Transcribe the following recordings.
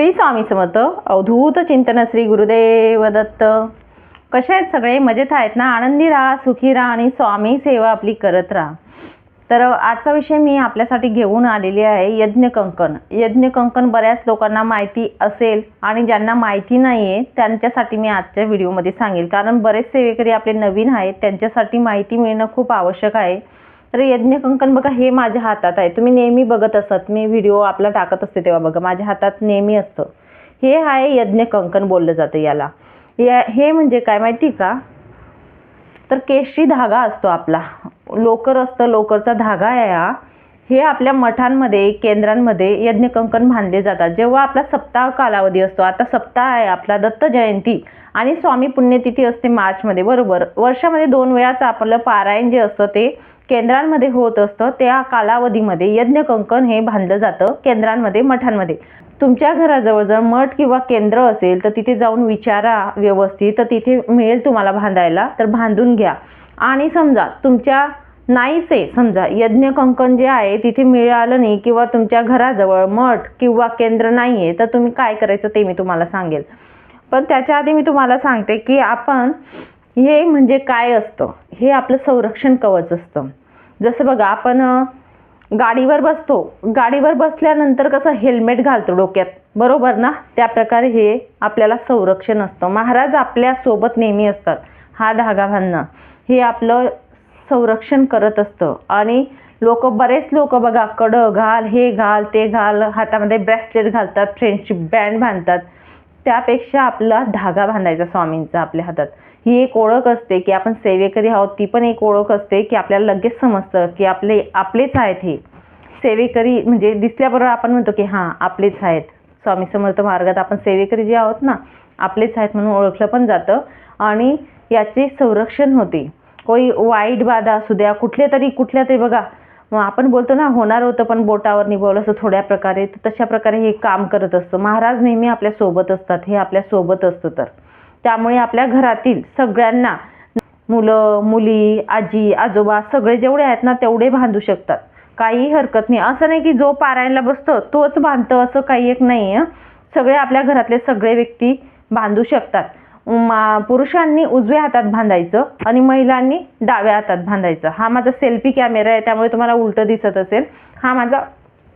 श्री स्वामी समर्थ अवधूत चिंतन श्री गुरुदेव दत्त कसे आहेत सगळे? मजेत आहेत ना? आनंदी राहा सुखी राहा आणि स्वामी सेवा आपली करत राहा. तर आजचा विषय मी आपल्यासाठी घेऊन आलेली आहे यज्ञकंकण. यज्ञकंकण यज्ञ कंकण बऱ्याच लोकांना माहिती असेल आणि ज्यांना माहिती नाही आहे त्यांच्यासाठी मी आजच्या व्हिडिओमध्ये सांगेल. कारण बरेच सेवेकरी आपले नवीन आहेत त्यांच्यासाठी माहिती मिळणं खूप आवश्यक आहे. तर यज्ञ कंकण बघा हे माझ्या हातात आहे. तुम्ही नेहमी बघत असत. मी व्हिडिओ आपला टाकत असते तेव्हा बघा माझ्या हातात नेहमी असतं. हे आहे यज्ञ कंकण बोललं जातं याला. या हे म्हणजे काय माहिती का? तर केशरी धागा असतो आपला. लोकर असतं लोकरचा धागा आहे हा. हे आपल्या मठांमध्ये केंद्रांमध्ये यज्ञ कंकण बांधले जातात. जेव्हा आपला सप्ताह कालावधी असतो आता सप्ताह आहे आपला दत्त जयंती. आणि स्वामी पुण्यतिथी असते मार्चमध्ये बरोबर. वर्षामध्ये दोन वेळाचं आपलं पारायण जे असतं ते केंद्रांमध्ये होत असतं. त्या कालावधीमध्ये यज्ञ कंकण हे बांधलं जातं केंद्रांमध्ये मठांमध्ये. तुमच्या घराजवळ जर मठ किंवा केंद्र असेल तर तिथे जाऊन विचारा व्यवस्थित. तर तिथे मिळेल तुम्हाला बांधायला तर बांधून घ्या. आणि समजा तुमच्या नाहीच आहे समजा यज्ञ कंकण जे आहे तिथे मिळालं नाही किंवा तुमच्या घराजवळ मठ किंवा केंद्र नाही आहे तर तुम्ही काय करायचं ते मी तुम्हाला सांगेल. पण त्याच्या आधी मी तुम्हाला सांगते की आपण हे म्हणजे काय असतं? हे आपलं संरक्षण कवच असतं. जसं बघा आपण गाडीवर बसतो. गाडीवर बसल्यानंतर कसं हेल्मेट घालतो डोक्यात. बरोबर ना? त्या प्रकारे हे आपल्याला संरक्षण असतं. महाराज आपल्यासोबत नेहमी असतात. हा धागा बांधणं. हे आपलं संरक्षण करत असतं. आणि लोक बरेच लोक बघा कडं घाल हे घाल ते घाल हातामध्ये ब्रेसलेट घालतात फ्रेंडशिप बँड बांधतात. त्यापेक्षा आपला धागा बांधायचा स्वामींचा आपल्या हातात. ही एक ओळख असते की आपण सेवेकरी आहोत ती पण एक ओळख असते की आपल्याला लगेच समजतं की आपले आपलेच आहेत हे. सेवेकरी म्हणजे दिसल्याबरोबर आपण म्हणतो की हां आपलेच आहेत. स्वामी समर्थ मार्गात आपण सेवेकरी जे आहोत ना आपलेच आहेत म्हणून ओळखलं पण जातं आणि याचे संरक्षण होते. कोई वाईट बाधा असू द्या कुठले तरी कुठल्या तरी बघा मग आपण बोलतो ना होणार होतं पण बोटावर निभावलं असं थोड्या प्रकारे तर तशा प्रकारे हे काम करत असतं. महाराज नेहमी आपल्यासोबत असतात हे आपल्यासोबत असतं तर. त्यामुळे आपल्या घरातील सगळ्यांना मुलं मुली आजी आजोबा सगळे जेवढे आहेत ना तेवढे बांधू शकतात. काही हरकत नाही. असं नाही की जो पारायणला बसतो तोच बांधतो असं काही एक नाही आहे सगळे आपल्या घरातले सगळे व्यक्ती बांधू शकतात. मा पुरुषांनी उजव्या हातात बांधायचं आणि महिलांनी डाव्या हातात बांधायचं. हा माझा सेल्फी कॅमेरा आहे त्यामुळे तुम्हाला उलटं दिसत असेल. हा माझा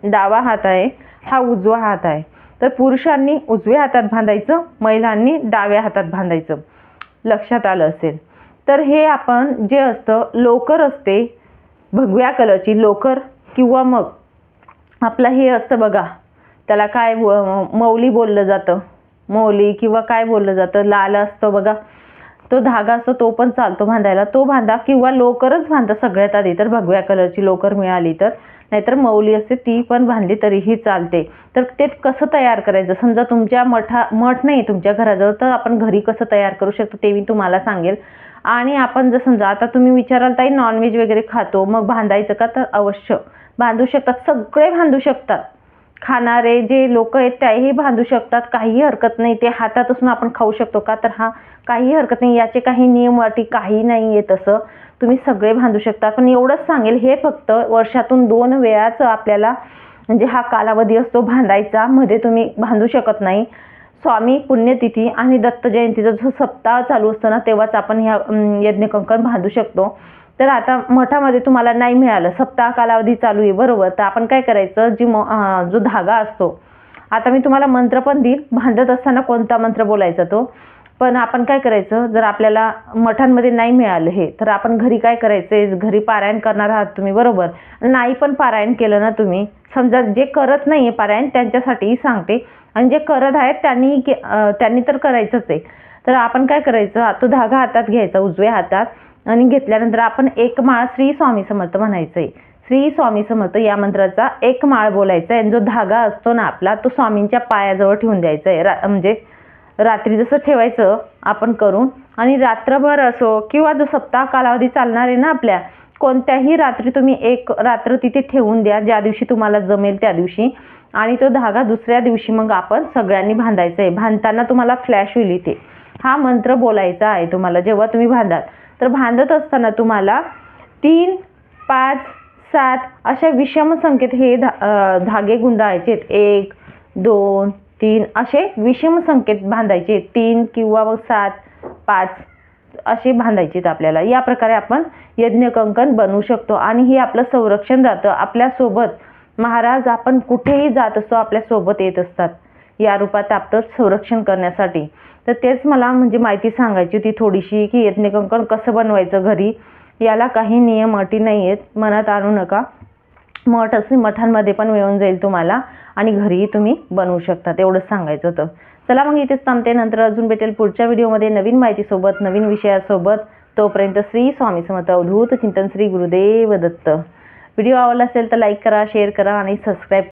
डावा हात आहे हा उजवा हात आहे. तर पुरुषांनी उजव्या हातात बांधायचं महिलांनी डाव्या हातात बांधायचं. लक्षात आलं असेल. तर हे आपण जे असतं लोकर असते. भगव्या कलरची लोकर किंवा मग आपलं हे असतं बघा. त्याला काय मौली बोललं जातं. मौली किंवा काय बोललं जातं लाल असतं बघा. तो धागा असतो तो पण चालतो बांधायला तो बांधा किंवा लोकरच बांधा सगळ्यात आधी. तर भगव्या कलरची लोकर मिळाली तर. नाहीतर मौली असते ती पण बांधली तरीही चालते. तर ते कसं तयार करायचं? समजा तुमच्या मठा मठ नाही तुमच्या घराजवळ तर आपण घरी कसं तयार करू शकतो ते मी तुम्हाला सांगेल. आणि आपण जर समजा आता तुम्ही विचाराल ताई नॉनव्हेज वगैरे खातो मग बांधायचं का? तर अवश्य. बांधू शकतात सगळे बांधू शकतात. खाणारे जे लोक आहेत त्याही बांधू शकतात. काही हरकत नाही. ते हातात असून आपण खाऊ शकतो का? तर हा काही हरकत नाही. याचे काही नियम अटी काही नाही आहे तसं तुम्ही सगळे बांधू शकता. पण एवढंच सांगेल हे फक्त वर्षातून दोन वेळाच आपल्याला म्हणजे हा कालावधी असतो बांधायचा. मध्ये तुम्ही बांधू शकत नाही. स्वामी पुण्यतिथी आणि दत्त जयंतीचा जो सप्ताह चालू असतो ना तेव्हाच आपण ह्या यज्ञकंकण बांधू शकतो. तर आता मठामध्ये तुम्हाला नाही मिळालं. सप्ताह कालावधी चालू आहे बरोबर. तर आपण काय करायचं? जी म जो धागा असतो आता मी तुम्हाला मंत्र पण देईल भांडत असताना कोणता मंत्र बोलायचा तो? पण आपण काय करायचं? जर आपल्याला मठांमध्ये नाही मिळालं हे तर आपण घरी काय करायचं घरी पारायण करणार आहात तुम्ही बरोबर. नाही पण पारायण केलं ना तुम्ही. समजा जे करत नाही आहे पारायण त्यांच्यासाठीही सांगते. आणि जे करत आहेत त्यांनी के- त्यांनी तर करायचंच आहे. तर आपण काय करायचं? तो धागा हातात घ्यायचा उजव्या हातात. आणि घेतल्यानंतर आपण एक माळ श्री स्वामी समर्थ म्हणायचं आहे श्री स्वामी समर्थ या मंत्राचा एक माळ बोलायचा आहे आणि जो धागा असतो ना आपला तो स्वामींच्या पायाजवळ ठेवून द्यायचा आहे रा म्हणजे रात्री जसं ठेवायचं आपण करून आणि रात्रभर असो किंवा जो सप्ताह कालावधी चालणार आहे ना आपल्या कोणत्याही रात्री तुम्ही एक रात्र तिथे ठेवून द्या ज्या दिवशी तुम्हाला जमेल त्या दिवशी. आणि तो धागा दुसऱ्या दिवशी मग आपण सगळ्यांनी बांधायचा आहे बांधताना तुम्हाला फ्लॅश होईल इथे. हा मंत्र बोलायचा आहे तुम्हाला जेव्हा तुम्ही बांधाल तर बांधत असताना तुम्हाला तीन पाच सात अशा विषम संख्येत हे धा धागे गुंडाळायचे आहेत. एक दोन तीन असे विषम संकेत बांधायचे तीन किंवा मग सात पाच असे बांधायचे आहेत आपल्याला. या प्रकारे आपण यज्ञकंकण बनवू शकतो. आणि हे आपलं संरक्षण राहतं. आपल्यासोबत महाराज आपण कुठेही जात असतो आपल्यासोबत येत असतात. या रूपात आपलं संरक्षण करण्यासाठी. तर तेच मला म्हणजे माहिती सांगायची होती थोडीशी की यज्ञकंकण कसं बनवायचं घरी. याला काही नियम अटी नाही आहेत मनात आणू नका. मठ असे मठांमध्ये पण मिळून जाईल तुम्हाला आणि घरीही तुम्ही बनवू शकता तेवढंच सांगायचं होतं. चला मग इथेच थांबते. नंतर अजून भेटेल पुढच्या व्हिडिओमध्ये नवीन माहितीसोबत नवीन विषयासोबत. तोपर्यंत श्री स्वामी समर्थ. अवधूत चिंतन श्री गुरुदेव दत्त. व्हिडिओ आवडला असेल तर लाईक करा शेअर करा आणि सबस्क्राईब